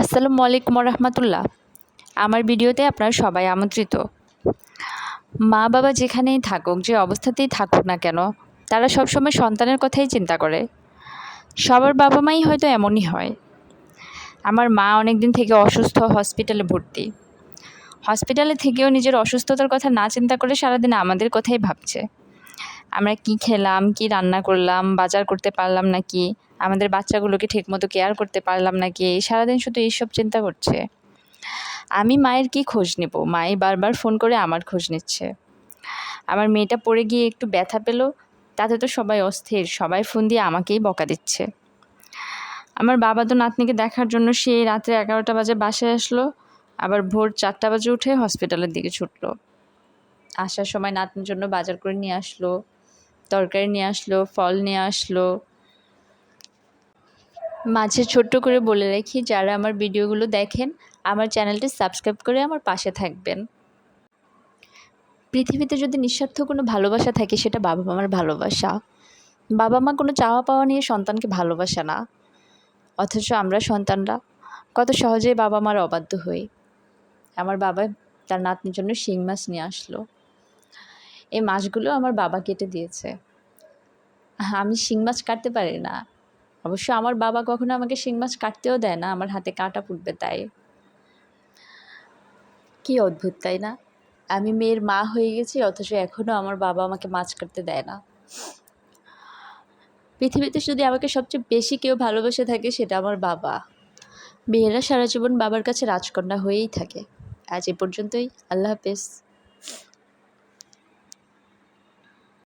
আসসালামু আলাইকুম রহমতুল্লাহ আমার ভিডিওতে আপনারা সবাই আমন্ত্রিত। মা বাবা যেখানেই থাকুক, যে অবস্থাতেই থাকুক না কেন, তারা সবসময় সন্তানের কথাই চিন্তা করে। সবার বাবা মাই হয়তো এমনই হয়। আমার মা অনেক দিন থেকে অসুস্থ, হসপিটালে ভর্তি। হসপিটালে থেকেও নিজের অসুস্থতার কথা না চিন্তা করে সারাদিন আমাদের কথাই ভাবছে। আমরা কি খেলাম, কি রান্না করলাম, বাজার করতে পারলাম নাকি, আমাদের বাচ্চাগুলোকে ঠিকমতো কেয়ার করতে পারলাম নাকি সারাদিন শুধু এইসব চিন্তা করছে। আমি মায়ের কি খোঁজ নেব? মাই বারবার ফোন করে আমার খোঁজ নিচ্ছে। আমার মেয়েটা পড়ে গিয়ে একটু ব্যথা পেল, তাতে তো সবাই অস্থির, সবাই ফোন দিয়ে আমাকেই বকা দিচ্ছে। আমার বাবা তো নাতনিকে দেখার জন্য সেই রাত্রে এগারোটা বাজে বাসায় আসলো, আবার ভোর চারটা বাজে উঠে হসপিটালের দিকে ছুটলো। আসার সময় নাতনির জন্য বাজার করে নিয়ে আসলো। তরকারি নিয়ে আসলো, ফল নিয়ে আসলো। মাঝে ছোট্ট করে বলে রাখি, যারা আমার ভিডিওগুলো দেখেন, আমার চ্যানেলটি সাবস্ক্রাইব করে আমার পাশে থাকবেন। পৃথিবীতে যদি নিঃস্বার্থ কোনো ভালোবাসা থাকে, সেটা বাবা মার ভালোবাসা। বাবা মা কোনো চাওয়া পাওয়া নিয়ে সন্তানকে ভালোবাসে না। অথচ আমরা সন্তানরা কত সহজেই বাবা মার অবাধ্য হই। আমার বাবা তার নাতনির জন্য শিং মাছ নিয়ে আসলো। এই মাছগুলো আমার বাবা কেটে দিয়েছে। আমি শিং মাছ কাটতে পারি না। অবশ্য আমার বাবা কখনো আমাকে শিং মাছ কাটতেও দেয় না, আমার হাতে কাঁটা ফুটবে তাই। কি অদ্ভুত, তাই না? আমি মেয়ের মা হয়ে গেছি, অথচ এখনও আমার বাবা আমাকে মাছ কাটতে দেয় না। পৃথিবীতে যদি আমাকে সবচেয়ে বেশি কেউ ভালোবেসে থাকে, সেটা আমার বাবা। মেয়েরা সারা জীবন বাবার কাছে রাজকন্যা হয়েই থাকে। আজ এ পর্যন্তই। আল্লাহ হাফেজ।